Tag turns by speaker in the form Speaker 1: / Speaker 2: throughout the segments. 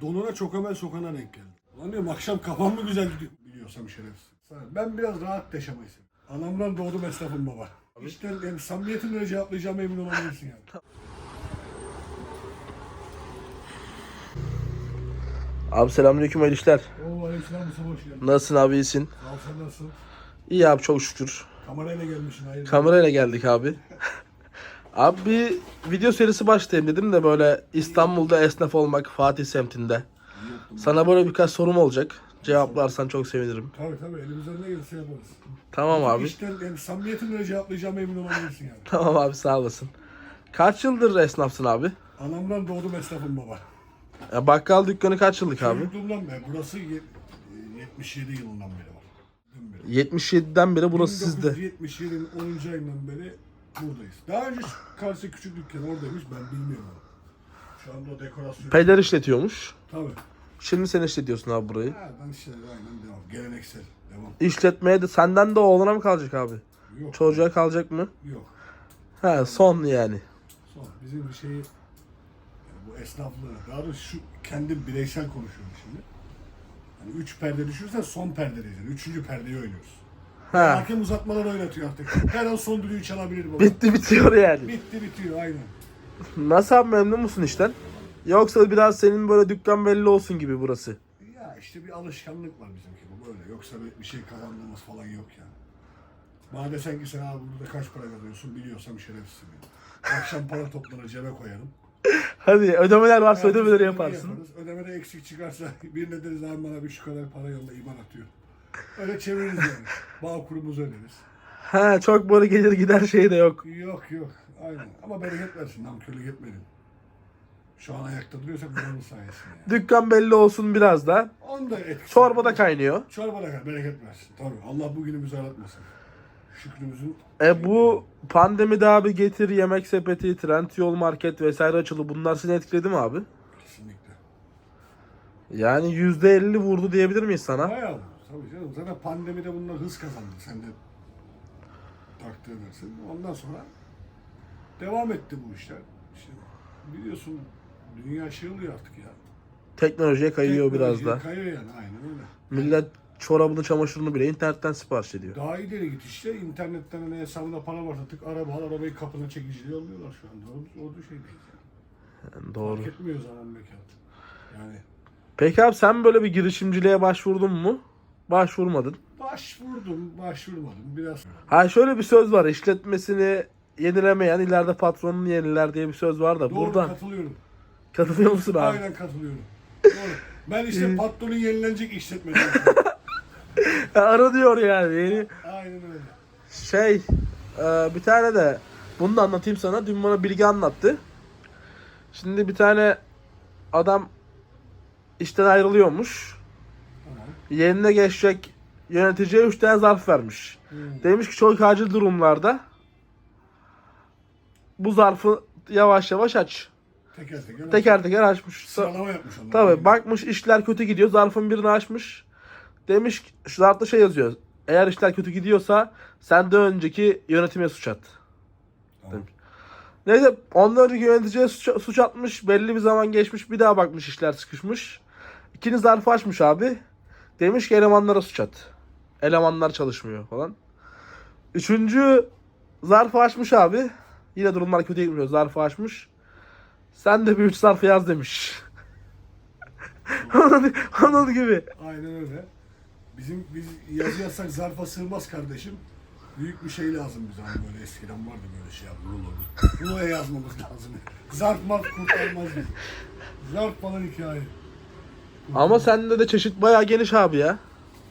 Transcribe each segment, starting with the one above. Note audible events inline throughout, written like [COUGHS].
Speaker 1: Donuna çok hemen sokana denk geldi. Lan diyorum akşam kafam mı güzel gidiyor? Biliyorsam şerefsiz. Ben biraz rahat yaşamayı seviyorum. Anamdan doğdum esnafım baba. İşte yani samimiyetimle cevaplayacağım emin olabilirsin yani.
Speaker 2: Abi selamünaleyküm hayırlı işler.
Speaker 1: Oo aleykümselam Mustafa hoş geldin.
Speaker 2: Nasılsın abi iyisin?
Speaker 1: Sağ ol sen nasılsın?
Speaker 2: İyi abi çok şükür.
Speaker 1: Kamerayla gelmişsin hayır.
Speaker 2: Kamerayla geldik abi. Abi bir video serisi başlayayım dedim de böyle İstanbul'da esnaf olmak Fatih semtinde. Sana böyle birkaç sorum olacak. Cevaplarsan çok sevinirim.
Speaker 1: Tabii tabii elimizden ne gelirse yaparız.
Speaker 2: Tamam abi.
Speaker 1: İşte yani samimiyetimle cevaplayacağım emin olabilirsin yani. [LAUGHS]
Speaker 2: Tamam abi sağ olasın. Kaç yıldır esnafsın abi?
Speaker 1: Anamdan doğdum esnafım baba.
Speaker 2: Ya bakkal dükkanı kaç yıllık abi?
Speaker 1: Çocukluğumdan beri. Burası ye- e, 77 yılından beri var. Dün beri.
Speaker 2: 77'den beri burası sizde.
Speaker 1: 1977'nin 10. ayından beri buradayız. Daha önce karşı küçük dükkan oradaymış ben bilmiyorum. Şu anda o dekorasyon.
Speaker 2: Peder işletiyormuş.
Speaker 1: Tabii.
Speaker 2: Şimdi sen işletiyorsun abi burayı.
Speaker 1: Nereden işte aynen devam. Geleneksel. Devam.
Speaker 2: İşletmeye de senden de oğlana mı kalacak abi?
Speaker 1: Yok.
Speaker 2: Çocuğa kalacak mı?
Speaker 1: Yok.
Speaker 2: He son yani.
Speaker 1: Son. Bizim bir şeyi yani bu esnaflığı, daha doğrusu şu kendim bireysel konuşuyorum şimdi. Hani üç perde düşünürsen son perdedeyiz. Yani üçüncü perdeyi oynuyoruz.
Speaker 2: He.
Speaker 1: Hakem uzatmalar oynatıyor artık. Her an son düdüğü çalabilir baba.
Speaker 2: Bitti bitiyor yani.
Speaker 1: Bitti bitiyor aynen.
Speaker 2: Nasıl memnun musun işten? Yoksa biraz senin böyle dükkan belli olsun gibi burası.
Speaker 1: Ya işte bir alışkanlık var bizimki bu böyle. Yoksa bir, şey kazandığımız falan yok yani. Bana desen ki sen abi burada kaç para kazanıyorsun biliyorsam şerefsizim yani. Akşam para toplanır cebe koyarım. [LAUGHS]
Speaker 2: Hadi ödemeler varsa
Speaker 1: Ertesi
Speaker 2: ödemeleri yaparsın.
Speaker 1: yaparız. Ödemede eksik çıkarsa [LAUGHS] birine deriz abi bana bir şu kadar para yolla iman atıyor. Öyle çeviririz yani. Bağ kurumuzu öderiz.
Speaker 2: He çok böyle gelir gider şey de yok.
Speaker 1: Yok yok aynen. Ama bereket versin namkörlük etmedim. Şu an ayakta duruyorsak bunun sayesinde yani.
Speaker 2: Dükkan belli olsun biraz da.
Speaker 1: Onun da etkisi.
Speaker 2: Çorbada kaynıyor.
Speaker 1: Çorba da bereket versin. Tabii. Allah bugünümüzü aratmasın. Şükrümüzün
Speaker 2: E bu pandemide abi getir yemek sepeti, Trendyol market vesaire açıldı. Bunlar seni etkiledi mi abi?
Speaker 1: kesinlikle.
Speaker 2: Yani %50 vurdu diyebilir miyiz sana?
Speaker 1: Bayağı. Tabii canım. Zaten pandemide bunlar hız kazandı. Sen de takdir edersin. Ondan sonra devam etti bu işler. İşte biliyorsun dünya şey oluyor artık ya.
Speaker 2: Teknolojiye kayıyor biraz da.
Speaker 1: Kayıyor yani aynen öyle.
Speaker 2: Millet çorabını çamaşırını bile internetten sipariş ediyor.
Speaker 1: Daha ileri git işte. internetten hani hesabında para varsa tık araba al arabayı kapına çekiciliği alıyorlar şu anda. O, o şey değil yani.
Speaker 2: Yani doğru.
Speaker 1: Fark etmiyor zaman mekan. Yani
Speaker 2: Peki abi sen böyle bir girişimciliğe başvurdun mu? Başvurmadın.
Speaker 1: başvurdum, başvurmadım. Biraz
Speaker 2: Ha şöyle bir söz var. işletmesini yenilemeyen ileride patronunu yeniler diye bir söz var da.
Speaker 1: doğru
Speaker 2: Buradan
Speaker 1: katılıyorum.
Speaker 2: katılıyor musun abi?
Speaker 1: Aynen katılıyorum. Doğru. Ben işte patronun yenilenecek işletmeciyim. [LAUGHS]
Speaker 2: Ara diyor yani. Yeni-
Speaker 1: Aynen öyle.
Speaker 2: Şey e, bir tane de bunu da anlatayım sana. Dün bana bilgi anlattı. Şimdi bir tane adam işten ayrılıyormuş. Yerine geçecek yöneticiye 3 tane zarf vermiş.
Speaker 1: Hmm.
Speaker 2: Demiş ki çok acil durumlarda bu zarfı yavaş yavaş aç.
Speaker 1: Teker teker.
Speaker 2: Teker teker açmış.
Speaker 1: Sıralama yapmış onlar.
Speaker 2: Tabii bakmış işler kötü gidiyor. Zarfın birini açmış. Demiş ki- şu zarfta şey yazıyor. Eğer işler kötü gidiyorsa sen de önceki yönetime suç at.
Speaker 1: Tamam.
Speaker 2: Neyse ondan önceki yöneticiye suç, suç atmış. Belli bir zaman geçmiş. Bir daha bakmış işler sıkışmış. İkinci zarfı açmış abi. Demiş ki elemanlara suç at. Elemanlar çalışmıyor falan. Üçüncü zarfı açmış abi. Yine durumlar kötü gitmiyor. Zarfı açmış. Sen de bir üç zarfı yaz demiş. [LAUGHS] onun, gibi.
Speaker 1: Aynen öyle. Bizim biz yazı yazsak zarfa sığmaz kardeşim. Büyük bir şey lazım bize hani böyle eskiden vardı böyle şey rulo. Ruloya yazmamız lazım. Zarf marf kurtarmaz bizi. Zarf falan hikaye.
Speaker 2: Ama sende de çeşit bayağı geniş abi ya.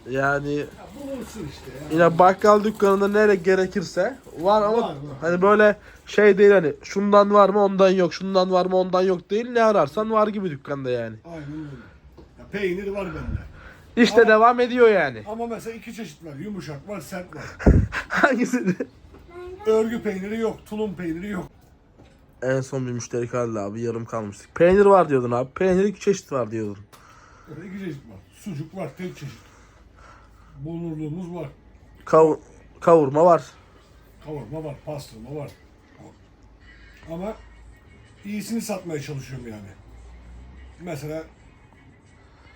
Speaker 2: Yani
Speaker 1: Ya bulursun işte ya.
Speaker 2: yine bakkal dükkanında nere gerekirse var ama
Speaker 1: Var, var.
Speaker 2: hani böyle şey değil hani şundan var mı ondan yok şundan var mı ondan yok değil ne ararsan var gibi dükkanda yani.
Speaker 1: Aynen öyle. Ya peynir var bende.
Speaker 2: İşte devam ediyor yani.
Speaker 1: Ama mesela iki çeşit var. Yumuşak var, sert var. [LAUGHS]
Speaker 2: Hangisi?
Speaker 1: Örgü peyniri yok, tulum peyniri yok.
Speaker 2: en son bir müşteri kaldı abi yarım kalmıştık. Peynir var diyordun abi. Peynir iki çeşit var diyordun.
Speaker 1: Öyle çeşit var. Sucuk var, tek çeşit. Bulurluğumuz var.
Speaker 2: Kav- kavurma var.
Speaker 1: Kavurma var, pastırma var. Ama iyisini satmaya çalışıyorum yani. Mesela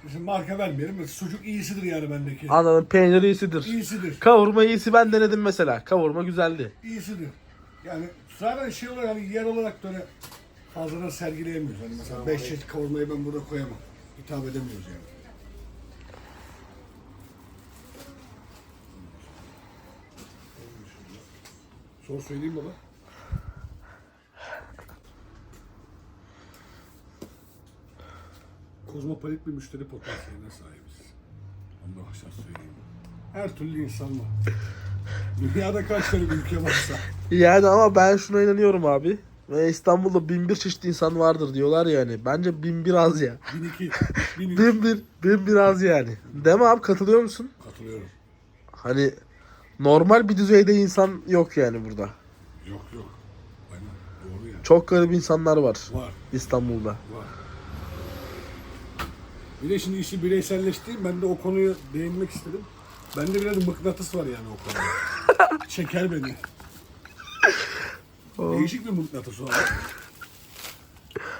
Speaker 1: Bizim marka vermeyelim. Sucuk iyisidir yani bendeki.
Speaker 2: Anladım peynir iyisidir.
Speaker 1: İyisidir.
Speaker 2: Kavurma iyisi ben denedim mesela. Kavurma güzeldi.
Speaker 1: İyisidir. Yani zaten şey olarak hani yer olarak da öyle fazladan sergileyemiyoruz. Hani mesela 5 çeşit kavurmayı ben burada koyamam. Hitap edemiyoruz yani. Sor söyleyeyim baba. Kozmopolit bir müşteri potansiyeline sahibiz. Onu da baştan söyleyeyim. Her türlü insan var. Dünyada kaç tane ülke varsa.
Speaker 2: Yani ama ben şuna inanıyorum abi. Ve İstanbul'da bin bir çeşit insan vardır diyorlar yani. Bence bin bir az ya.
Speaker 1: 1002, 1003 [LAUGHS]
Speaker 2: Bin bir, bin bir az yani. Değil mi abi katılıyor musun?
Speaker 1: katılıyorum.
Speaker 2: Hani normal bir düzeyde insan yok yani burada.
Speaker 1: Yok yok. Aynen doğru yani.
Speaker 2: Çok garip insanlar var
Speaker 1: Var
Speaker 2: İstanbul'da.
Speaker 1: var. Bir de şimdi işi bireyselleşti. Ben de o konuya değinmek istedim. Bende biraz mıknatıs var yani o konuda. [LAUGHS] Çeker beni. Değişik bir mıknatıs o.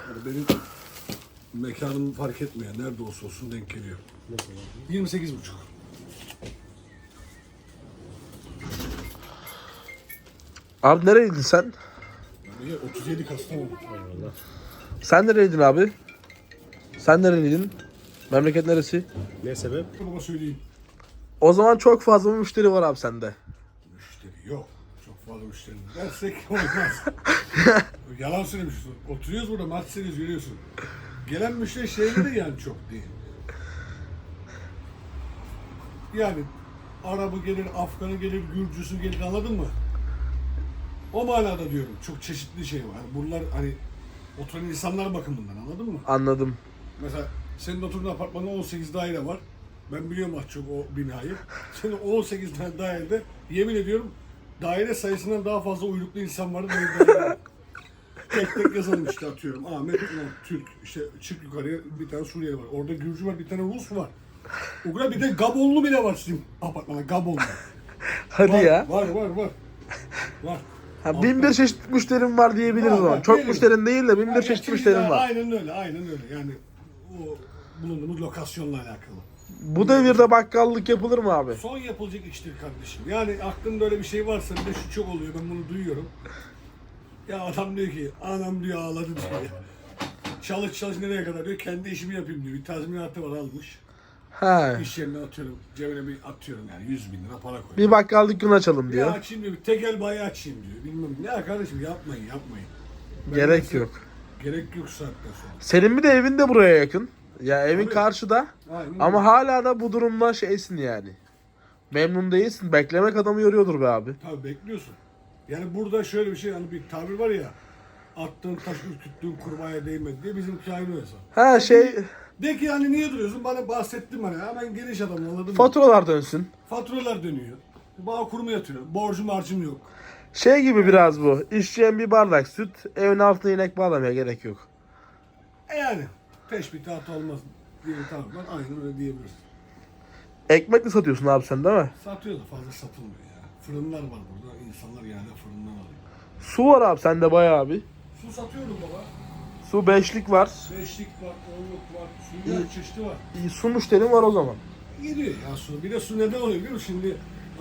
Speaker 1: Yani benim mekanım fark etmiyor. Nerede olsa olsun denk geliyor. 28 buçuk.
Speaker 2: Abi nereydin sen?
Speaker 1: Yani 37 Kastamonu.
Speaker 2: Sen nereydin abi? Sen nereliydin? Memleket neresi?
Speaker 3: Ne sebep?
Speaker 1: Baba söyleyeyim.
Speaker 2: O zaman çok fazla müşteri var abi sende.
Speaker 1: Fazla müşteri. Dersek olmaz. [LAUGHS] Yalan söylemişsin. Oturuyoruz burada maç seyrediyoruz görüyorsun. Gelen müşteri şeyleri yani çok değil. Yani Arabı gelir, Afganı gelir, Gürcüsü gelir anladın mı? O manada diyorum. Çok çeşitli şey var. Bunlar hani oturan insanlar bakımından anladın mı?
Speaker 2: Anladım.
Speaker 1: Mesela senin oturduğun apartmanda 18 daire var. Ben biliyorum az çok o binayı. Senin 18 tane dairede yemin ediyorum daire sayısından daha fazla uyruklu insan var. Benim [LAUGHS] tek tek yazalım işte atıyorum. Ahmet, ulan Türk, işte çık yukarıya bir tane Suriyeli var. Orada Gürcü var, bir tane Rus var. O kadar bir de Gabonlu bile var sizin apartmanda. Gabonlu.
Speaker 2: Hadi
Speaker 1: Var,
Speaker 2: ya.
Speaker 1: Var, var, var. Var.
Speaker 2: Ha, bin bir çeşit müşterim var diyebiliriz o zaman. Çok
Speaker 1: diyelim.
Speaker 2: müşterin değil de bin bir çeşit müşterim var.
Speaker 1: Aynen öyle, aynen öyle. Yani o bulunduğumuz lokasyonla alakalı.
Speaker 2: Bu devirde bakkallık yapılır mı abi?
Speaker 1: Son yapılacak iştir kardeşim. Yani aklında öyle bir şey varsa bir de şu çok oluyor ben bunu duyuyorum. Ya adam diyor ki anam diyor ağladı diyor. Çalış çalış nereye kadar diyor kendi işimi yapayım diyor. Bir tazminatı var almış.
Speaker 2: Ha.
Speaker 1: İş yerine atıyorum cebine bir atıyorum yani 100 bin lira para koyuyor.
Speaker 2: Bir bakkal dükkanı açalım diyor.
Speaker 1: açayım diyor bir tekel bayi açayım diyor. Bilmem ne Ya kardeşim yapmayın yapmayın. Ben
Speaker 2: Gerek
Speaker 1: mesela-
Speaker 2: yok.
Speaker 1: Gerek yok saatten sonra.
Speaker 2: Senin bir de evin de buraya yakın. Ya evin
Speaker 1: Tabii.
Speaker 2: karşıda.
Speaker 1: Aynen
Speaker 2: Ama hala da bu durumda şeysin yani. Memnun değilsin. Beklemek adamı yoruyordur be abi.
Speaker 1: Tabii bekliyorsun. Yani burada şöyle bir şey hani bir tabir var ya attığın taş ürküttüğün kurbağaya değmedi diye bizimki aynı öyle.
Speaker 2: Ha şey
Speaker 1: De ki hani niye duruyorsun? Bana bahsettin bana. Hemen geniş adam anladın mı?
Speaker 2: faturalar dönsün.
Speaker 1: Faturalar dönüyor. Bağ kurumu yatıyor. Borcum harcım yok.
Speaker 2: Şey gibi biraz bu. İçeceğin bir bardak süt, evin altına inek bağlamaya gerek yok.
Speaker 1: E yani teşbihat olmaz diye bir tabir var. Aynen öyle diyebiliriz.
Speaker 2: Ekmek mi satıyorsun abi sen değil mi?
Speaker 1: Satıyor da fazla satılmıyor ya. Fırınlar var burada. İnsanlar yani fırından alıyor.
Speaker 2: Su var abi sende bayağı abi.
Speaker 1: Su satıyorum baba.
Speaker 2: Su beşlik var.
Speaker 1: Beşlik var, onluk var. Suyun çeşidi var.
Speaker 2: İyi, Su müşterin var o zaman.
Speaker 1: Gidiyor ya su. Bir de su neden oluyor biliyor musun? Şimdi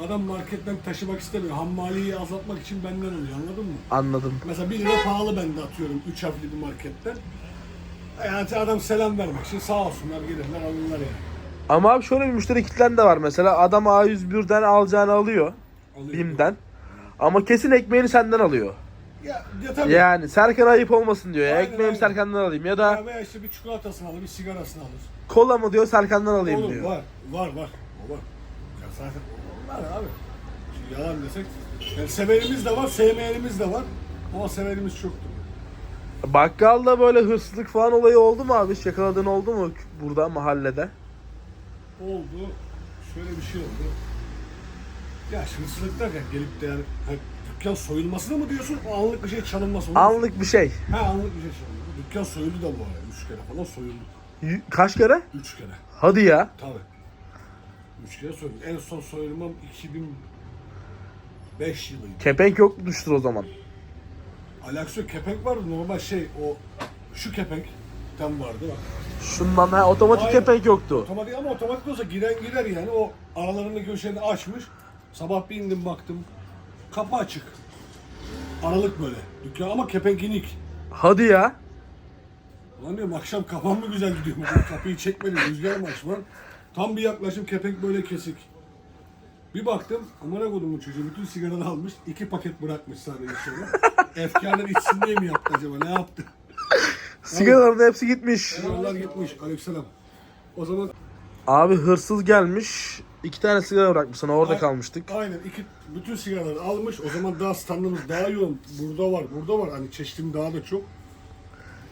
Speaker 1: adam marketten taşımak istemiyor. Hammaliyi azaltmak için benden oluyor anladın mı?
Speaker 2: Anladım.
Speaker 1: Mesela 1 lira pahalı bende atıyorum 3 harfli bir marketten. Yani adam selam vermek için sağ olsunlar gelirler alırlar yani.
Speaker 2: Ama abi şöyle bir müşteri kitlen de var mesela. Adam A101'den alacağını alıyor.
Speaker 1: Alıyor.
Speaker 2: Bim'den. Ama kesin ekmeğini senden alıyor.
Speaker 1: Ya, ya tabii.
Speaker 2: Yani Serkan ayıp olmasın diyor. ya.
Speaker 1: Aynen,
Speaker 2: Ekmeğimi
Speaker 1: aynen.
Speaker 2: Serkan'dan alayım ya da
Speaker 1: Ya veya işte bir çikolatasını alır, bir sigarasını alır.
Speaker 2: kola mı diyor Serkan'dan alayım
Speaker 1: Oğlum
Speaker 2: diyor.
Speaker 1: var, var, var. O var. Ya zaten var abi. Şimdi yalan desek. Yani severimiz de var, sevmeyenimiz de var. Ama severimiz çoktur.
Speaker 2: Bakkalda böyle hırsızlık falan olayı oldu mu abi? Hiç yakaladığın oldu mu burada mahallede?
Speaker 1: oldu. Şöyle bir şey oldu. Ya hırsızlık derken gelip de yani dükkan soyulmasını mı diyorsun? O anlık bir şey çalınması mı?
Speaker 2: Anlık bir şey.
Speaker 1: Ha anlık bir şey çalındı. Dükkan soyuldu da bu arada. Üç kere falan soyuldu.
Speaker 2: Y- Kaç kere?
Speaker 1: Üç kere.
Speaker 2: Hadi ya.
Speaker 1: Tabii. Üç kere soyuldu. En son soyulmam 2005 yılıydı.
Speaker 2: Kepenk yokmuştur o zaman.
Speaker 1: Alakası yok. Kepenk vardı. Normal şey o şu kepenk tam vardı bak.
Speaker 2: Şundan ha, otomatik
Speaker 1: Aynen.
Speaker 2: kepenk yoktu.
Speaker 1: Otomatik ama otomatik olsa giren girer yani. O aralarını köşeni açmış. Sabah bir indim baktım. Kapı açık. Aralık böyle. Dükkan ama kepenk inik.
Speaker 2: Hadi ya.
Speaker 1: Ulan diyorum akşam kafam mı güzel gidiyor. Kapıyı çekmedim. Rüzgar mı açma? Tam bir yaklaşım kepenk böyle kesik. Bir baktım amına kodumun çocuğu bütün sigaraları almış. iki paket bırakmış sadece içeri. [LAUGHS] Efkarlar içsin diye mi yaptı acaba? Ne yaptı?
Speaker 2: Sigaraların hepsi gitmiş.
Speaker 1: Sigaralar gitmiş. Aleykümselam. O zaman
Speaker 2: Abi hırsız gelmiş. iki tane sigara bırakmış sana orada
Speaker 1: Ay-
Speaker 2: kalmıştık.
Speaker 1: Aynen iki bütün sigaraları almış. O zaman daha standımız daha yoğun. Burada var, burada var. Hani çeşitim daha da çok.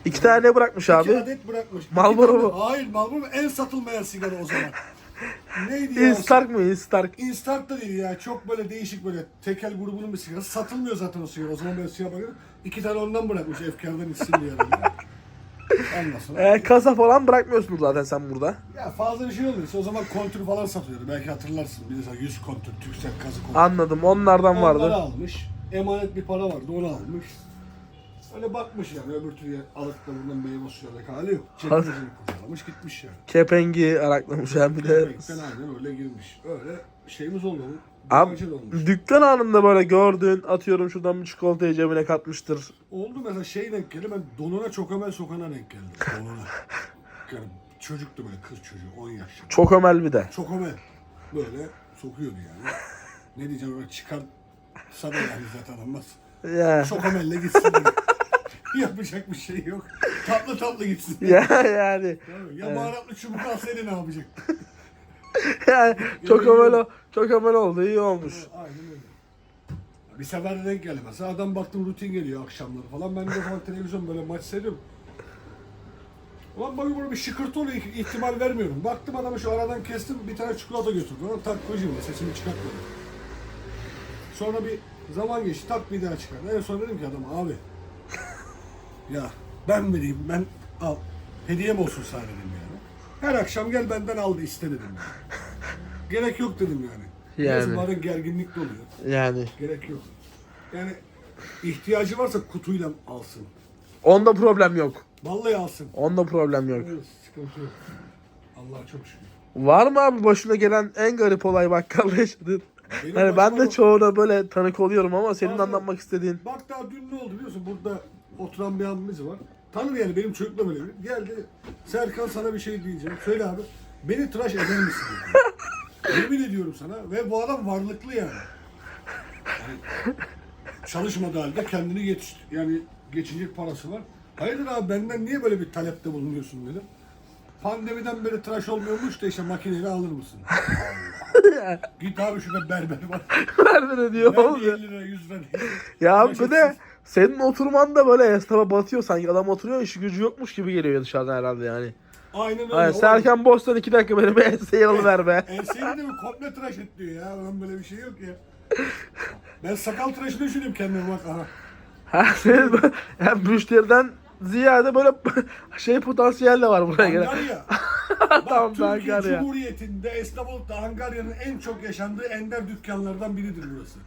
Speaker 2: İki tane bırakmış
Speaker 1: İki
Speaker 2: abi.
Speaker 1: adet bırakmış. İki
Speaker 2: Marlboro
Speaker 1: tane-
Speaker 2: mu?
Speaker 1: Hayır Marlboro en satılmayan sigara o zaman. Neydi ya?
Speaker 2: Instark mı? Instark.
Speaker 1: Instant da değil ya. Çok böyle değişik böyle tekel grubunun bir sigarası. Satılmıyor zaten o sigara. O zaman böyle siyah bakıyor. İki tane ondan bırakmış efkardan içsin diye. sonra.
Speaker 2: Ee, kasa falan bırakmıyorsun zaten sen burada.
Speaker 1: Ya fazla bir şey olmuyorsa o zaman kontür falan satıyordu. Belki hatırlarsın. Sana 100 kontür, Türksel kazı kontür.
Speaker 2: Anladım. Onlardan
Speaker 1: Onları
Speaker 2: vardı.
Speaker 1: almış. Emanet bir para vardı onu almış. Öyle bakmış yani öbür türlü alıp da buradan meyve suyuyla hali yok. Çekmecini kurcalamış gitmiş yani.
Speaker 2: Kepengi araklamış hem bir de.
Speaker 1: Aynen öyle girmiş. Öyle şeyimiz oldu.
Speaker 2: Abi dükkan anında böyle gördüğün atıyorum şuradan bir çikolatayı cebine katmıştır.
Speaker 1: Oldu mesela şey denk geldi ben donuna çok ömel sokana denk geldim. Donuna. yani çocuktu böyle kız çocuğu 10 yaşında.
Speaker 2: Çok ömel bir de.
Speaker 1: Çok ömel. Böyle sokuyordu yani. Ne diyeceğim öyle çıkar sana yani zaten olmaz.
Speaker 2: Ya.
Speaker 1: Çok amelle gitsin. Yapacak bir şey yok. Tatlı tatlı gitsin.
Speaker 2: Ya yani.
Speaker 1: Ya baharatlı çubuk alsaydı ne yapacak? [LAUGHS]
Speaker 2: yani çok o- çok ömel oldu iyi olmuş.
Speaker 1: Aynen öyle. Bir sefer de denk geldi mesela. Adam baktım rutin geliyor akşamları falan. Ben de o zaman televizyon böyle maç seyrediyorum. Ulan bakıyorum burada bir şıkırtı oluyor. İh- ihtimal vermiyorum. Baktım adamı şu aradan kestim. Bir tane çikolata götürdü. Ona tak koyayım diye sesimi çıkartmadım. Sonra bir zaman geçti. Tak bir daha çıkardı. En son dedim ki adama abi. Ya ben vereyim. Ben al. Hediyem olsun sana dedim yani. Her akşam gel benden al da iste dedim yani. Gerek yok dedim yani.
Speaker 2: Yani.
Speaker 1: Yani. Biraz gerginlik de oluyor.
Speaker 2: Yani.
Speaker 1: Gerek yok. Yani ihtiyacı varsa kutuyla alsın.
Speaker 2: Onda problem yok.
Speaker 1: Vallahi alsın.
Speaker 2: Onda problem yok.
Speaker 1: Evet, sıkıntı yok. Allah'a çok şükür.
Speaker 2: Var mı abi başına gelen en garip olay bakkalla yaşadın?
Speaker 1: Benim
Speaker 2: Hani ben
Speaker 1: başıma-
Speaker 2: de çoğuna böyle tanık oluyorum ama senin
Speaker 1: Bazen-
Speaker 2: anlatmak istediğin.
Speaker 1: Bak daha dün ne oldu biliyorsun? Burada oturan bir abimiz var. Tanır yani benim çocukla böyle. bir- Geldi. Serkan sana bir şey diyeceğim. Söyle abi. Beni tıraş eder misin? dedi. [LAUGHS] Yemin ediyorum sana. Ve bu adam varlıklı yani. yani çalışmadığı halde kendini yetiş yani geçecek parası var. Hayırdır abi benden niye böyle bir talepte bulunuyorsun dedim. Pandemiden beri tıraş olmuyormuş da işte makineyle alır mısın? [LAUGHS] Git abi şurada berber var.
Speaker 2: Nerede diyor
Speaker 1: Ver
Speaker 2: oğlum
Speaker 1: bir
Speaker 2: ya.
Speaker 1: 50 lira 100 lira.
Speaker 2: Ya de
Speaker 1: etsin.
Speaker 2: Senin oturman da böyle esnafa batıyor sanki adam oturuyor işi gücü yokmuş gibi geliyor dışarıdan herhalde yani.
Speaker 1: Aynen öyle.
Speaker 2: Hayır. Serkan Bostan iki dakika beni bir enseye alıver be. [LAUGHS]
Speaker 1: Enseyi de mi komple tıraş et diyor ya. Lan böyle bir şey yok ya. Ben sakal tıraşını düşünüyorum kendime bak aha.
Speaker 2: Ha senin yani müşteriden ziyade böyle [LAUGHS] şey potansiyel de var buraya gelen.
Speaker 1: Angarya. [LAUGHS]
Speaker 2: Tamam,
Speaker 1: Türkiye
Speaker 2: Angarya.
Speaker 1: Cumhuriyeti'nde Esnaflık'ta Angarya'nın en çok yaşandığı ender dükkanlardan biridir burası.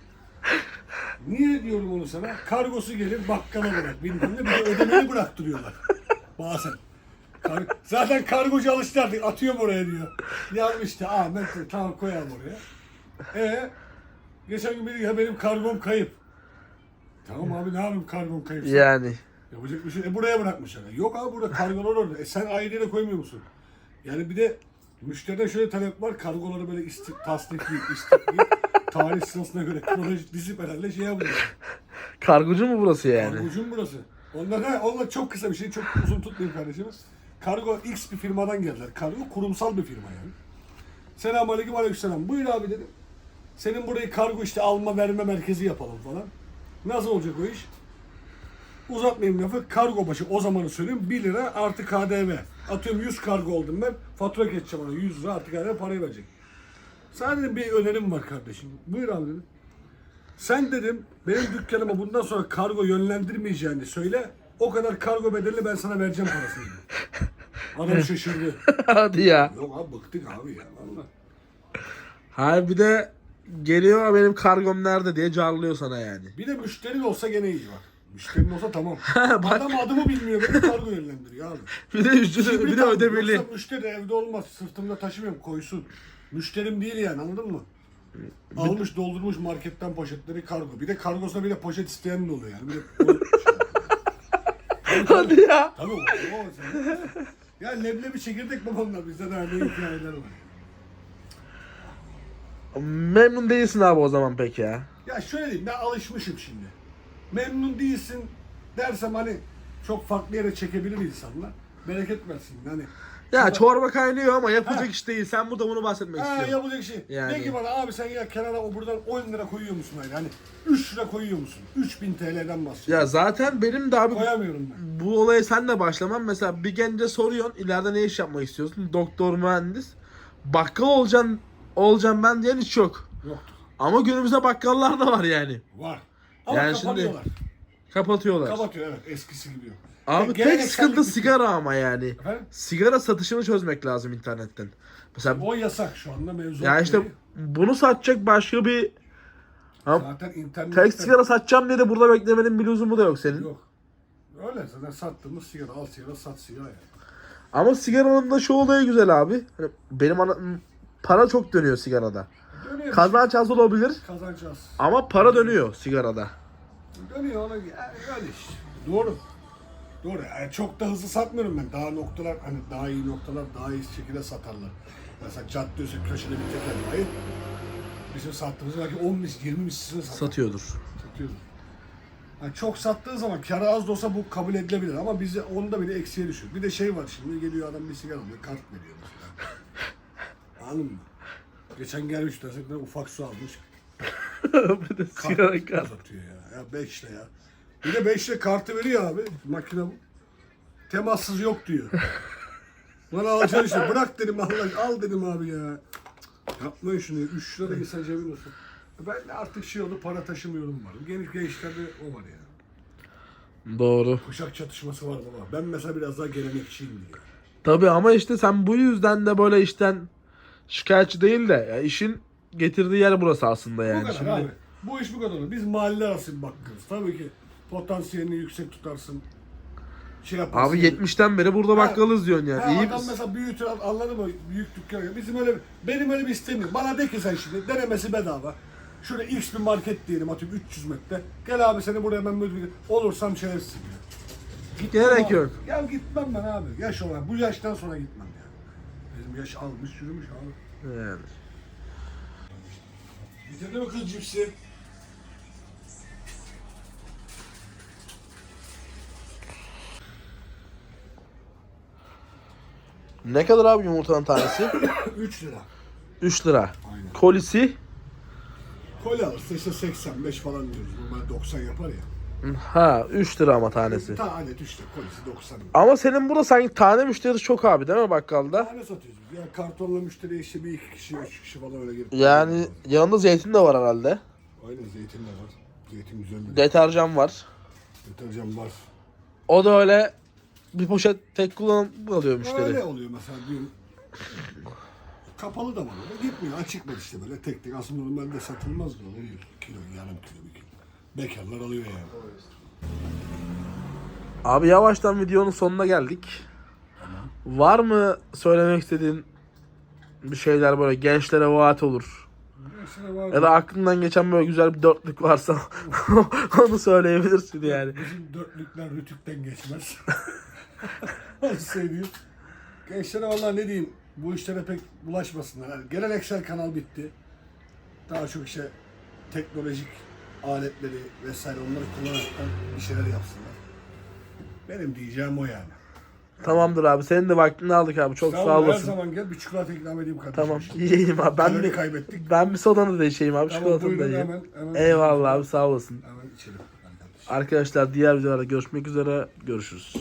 Speaker 1: Niye diyorum onu sana? Kargosu gelir bakkala bırak bilmem ne bir de ödemeyi bıraktırıyorlar. Bazen. Kar- Zaten kargocu alıştı artık atıyorum oraya diyor. Yazmıştı Ahmet tamam koyalım oraya. E geçen gün biri ya benim kargom kayıp. Tamam abi ne yapayım kargom kayıp.
Speaker 2: Yani.
Speaker 1: Yapacak bir şey. E buraya bırakmışlar. Yok abi burada kargolar orada. E sen ayrı yere koymuyor musun? Yani bir de müşteriden şöyle talep var. Kargoları böyle isti, tasdikli, istikli, tarih sırasına göre kronolojik dizip herhalde şey yapıyor.
Speaker 2: Kargocu mu burası yani?
Speaker 1: Kargocun burası. Onlar, ha, onlar çok kısa bir şey. Çok uzun tutmayayım kardeşimiz. Kargo X bir firmadan geldiler. Kargo kurumsal bir firma yani. Selamun aleyküm aleykümselam. Buyur abi dedim. Senin burayı kargo işte alma verme merkezi yapalım falan. Nasıl olacak o iş? Uzatmayayım lafı. Kargo başı o zamanı söyleyeyim 1 lira artı KDV. Atıyorum 100 kargo oldum ben. Fatura geçeceğim ona 100 lira artı KDV parayı verecek. Dedim bir önerim var kardeşim. Buyur abi dedim. Sen dedim benim dükkanıma bundan sonra kargo yönlendirmeyeceğini söyle. O kadar kargo bedelini ben sana vereceğim parasını. dedim. Adam şaşırdı. [LAUGHS]
Speaker 2: Hadi ya.
Speaker 1: Yok abi bıktık abi ya valla.
Speaker 2: Hayır bir de geliyor benim kargom nerede diye carlıyor sana yani.
Speaker 1: Bir de müşterin olsa gene iyi bak. Müşterinin olsa tamam. [LAUGHS]
Speaker 2: Bak.
Speaker 1: Adam adımı bilmiyor. Beni kargo yönlendiriyor abi. [LAUGHS]
Speaker 2: Bir de
Speaker 1: Şimdi
Speaker 2: bir de
Speaker 1: tamam,
Speaker 2: ödemeli.
Speaker 1: Yoksa müşteri evde olmaz. Sırtımda taşımıyorum koysun. Müşterim değil yani anladın mı? Almış doldurmuş marketten poşetleri kargo. Bir de kargosuna bir de poşet isteyen de oluyor yani. Bir de [LAUGHS]
Speaker 2: Hadi ya.
Speaker 1: Tabii o. o sen- ya leblebi çekirdek babamlar bizde daha ne hikayeler var.
Speaker 2: Memnun değilsin abi o zaman peki ya.
Speaker 1: Ya şöyle diyeyim ben alışmışım şimdi. Memnun değilsin dersem hani çok farklı yere çekebilir insanlar. Bereket versin yani.
Speaker 2: Ya çorba kaynıyor ama yapacak iş değil. Sen burada bunu bahsetmek
Speaker 1: Ha
Speaker 2: istiyorsun.
Speaker 1: yapacak şey.
Speaker 2: Yani.
Speaker 1: Ne ki bana abi sen ya kenara o buradan 10 lira koyuyor musun hayır? Hani 3 lira koyuyor musun? 3000 TL'den bahsediyorum.
Speaker 2: Ya zaten benim de abi
Speaker 1: Koyamıyorum ben.
Speaker 2: bu olaya sen de başlaman. Mesela bir gence soruyorsun ileride ne iş yapmak istiyorsun? Doktor, mühendis. Bakkal olacaksın, olacağım ben diyen hiç yok.
Speaker 1: Yoktur.
Speaker 2: Ama günümüzde bakkallar da var yani.
Speaker 1: Var. Ama
Speaker 2: Yani şimdi-
Speaker 1: kapatıyorlar.
Speaker 2: Kapatıyorlar.
Speaker 1: Kapatıyor evet eskisi gibi yok.
Speaker 2: Abi tek sıkıntı sigara ama yani.
Speaker 1: Efendim?
Speaker 2: Sigara satışını çözmek lazım internetten. Mesela
Speaker 1: O yasak şu anda mevzu.
Speaker 2: ya işte bunu satacak başka bir Ha,
Speaker 1: Zaten internet
Speaker 2: tek sigara satacağım diye de burada beklemenin bir lüzumu da yok senin.
Speaker 1: yok. Öyle zaten sattığımız sigara al sigara sat sigara ya.
Speaker 2: Ama sigaranın da şu olayı güzel abi. Hani benim ana, para çok dönüyor sigarada.
Speaker 1: Dönüyor.
Speaker 2: Kazanç az olabilir
Speaker 1: Kazanç az.
Speaker 2: ama para dönüyor sigarada.
Speaker 1: Dönüyor ona yani öyle işte. Doğru. Doğru. Yani çok da hızlı satmıyorum ben. Daha noktalar hani daha iyi noktalar daha iyi şekilde satarlar. Mesela cadde üstü köşede bir tekel dahi bizim sattığımız belki 10 mis 20 mislisini satar.
Speaker 2: Satıyordur.
Speaker 1: satıyoruz. Yani çok sattığı zaman karı az da olsa bu kabul edilebilir ama bize onda bile eksiye düşüyor. Bir de şey var şimdi geliyor adam bir sigara alıyor kart veriyor mesela. [LAUGHS] Anladın mı? Geçen gelmiş desek ufak su almış. [LAUGHS]
Speaker 2: bir de sigara
Speaker 1: Kart
Speaker 2: kar.
Speaker 1: uzatıyor ya. Ya 5 ya. Bir de 5 kartı veriyor abi. Makine bu. Temassız yok diyor. Bana alacaksın işte. Bırak dedim Allah al dedim abi ya. Yapmayın şunu. 3 lira da insan cebine olsun. Ben de artık şey oldu para taşımıyorum var. Genç gençlerde o var ya.
Speaker 2: Doğru.
Speaker 1: Kuşak çatışması var baba. Ben mesela biraz daha gelenekçiyim diyor.
Speaker 2: Tabii ama işte sen bu yüzden de böyle işten şikayetçi değil de ya işin getirdiği yer burası aslında
Speaker 1: bu
Speaker 2: yani.
Speaker 1: kadar
Speaker 2: Şimdi
Speaker 1: abi. Bu iş bu kadar olur. Biz mahalle arası bakıyoruz. Tabii ki potansiyelini yüksek tutarsın. Şey yaparsın.
Speaker 2: Abi 70'ten beri burada bakkalız diyorsun yani. İyi
Speaker 1: adam mesela büyütür anladın mı? Büyük dükkan. Bizim öyle benim öyle bir isteğim yok. Bana de ki sen şimdi denemesi bedava. Şöyle X bir market diyelim atıyorum 300 metre. Gel abi seni buraya ben böyle bir olursam şerefsizim ya.
Speaker 2: Gerek yok.
Speaker 1: Ya gitmem ben abi. Yaş olarak bu yaştan sonra gitmem ya. Bizim yaş almış yürümüş abi.
Speaker 2: Yani.
Speaker 1: Bitirdi mi kız cipsi?
Speaker 2: Ne kadar abi yumurtanın tanesi? [COUGHS]
Speaker 1: 3 lira.
Speaker 2: 3 lira.
Speaker 1: Aynen.
Speaker 2: Kolisi
Speaker 1: Koli alırsa işte 85 falan diyoruz. Normal 90 yapar ya.
Speaker 2: ha 3 lira ama tanesi.
Speaker 1: Ta adet 3 lira. Kolisi 90 lira.
Speaker 2: Ama senin burada sanki tane müşteri çok abi değil mi bakkalda?
Speaker 1: Tane satıyoruz biz. Ya kartonla müşteriye işte bir iki kişi, üç kişi falan öyle gelip.
Speaker 2: Yani yanında zeytin de var herhalde.
Speaker 1: Aynen zeytin de var. Zeytin güzel bir
Speaker 2: Deterjan var.
Speaker 1: deterjan var.
Speaker 2: O da öyle bir poşet tek kullanım alıyor müşteri.
Speaker 1: Öyle oluyor mesela dün. Kapalı da var öyle. Gitmiyor. Açık var işte böyle tek tek. Aslında normalde satılmaz da oluyor. Kilo, yarım kilo, bir kilo. Bekarlar alıyor yani.
Speaker 2: Abi yavaştan videonun sonuna geldik. Var mı söylemek istediğin bir şeyler böyle gençlere vaat olur? Ya da aklından geçen böyle güzel bir dörtlük varsa [LAUGHS] onu söyleyebilirsin yani.
Speaker 1: Bizim dörtlükler rütükten geçmez. [LAUGHS] [LAUGHS] Söyleyeyim? Gençlere vallahi ne diyeyim, bu işlere pek bulaşmasınlar. Yani geleneksel kanal bitti. Daha çok işte teknolojik aletleri vesaire onları kullanaraktan bir şeyler yapsınlar. Benim diyeceğim o yani.
Speaker 2: Tamamdır abi. Senin de vaktini aldık abi. Çok sağ,
Speaker 1: Her
Speaker 2: olasın.
Speaker 1: zaman gel bir çikolata ikram edeyim kardeşim.
Speaker 2: Tamam. İyiyim abi. Ben bir,
Speaker 1: kaybettik.
Speaker 2: ben bir sodanı da içeyim abi.
Speaker 1: Tamam
Speaker 2: Çikolatanı da yiyeyim.
Speaker 1: hemen. hemen
Speaker 2: Eyvallah abi sağ olasın.
Speaker 1: Hemen içelim.
Speaker 2: Arkadaşlar diğer videolarda görüşmek üzere. Görüşürüz.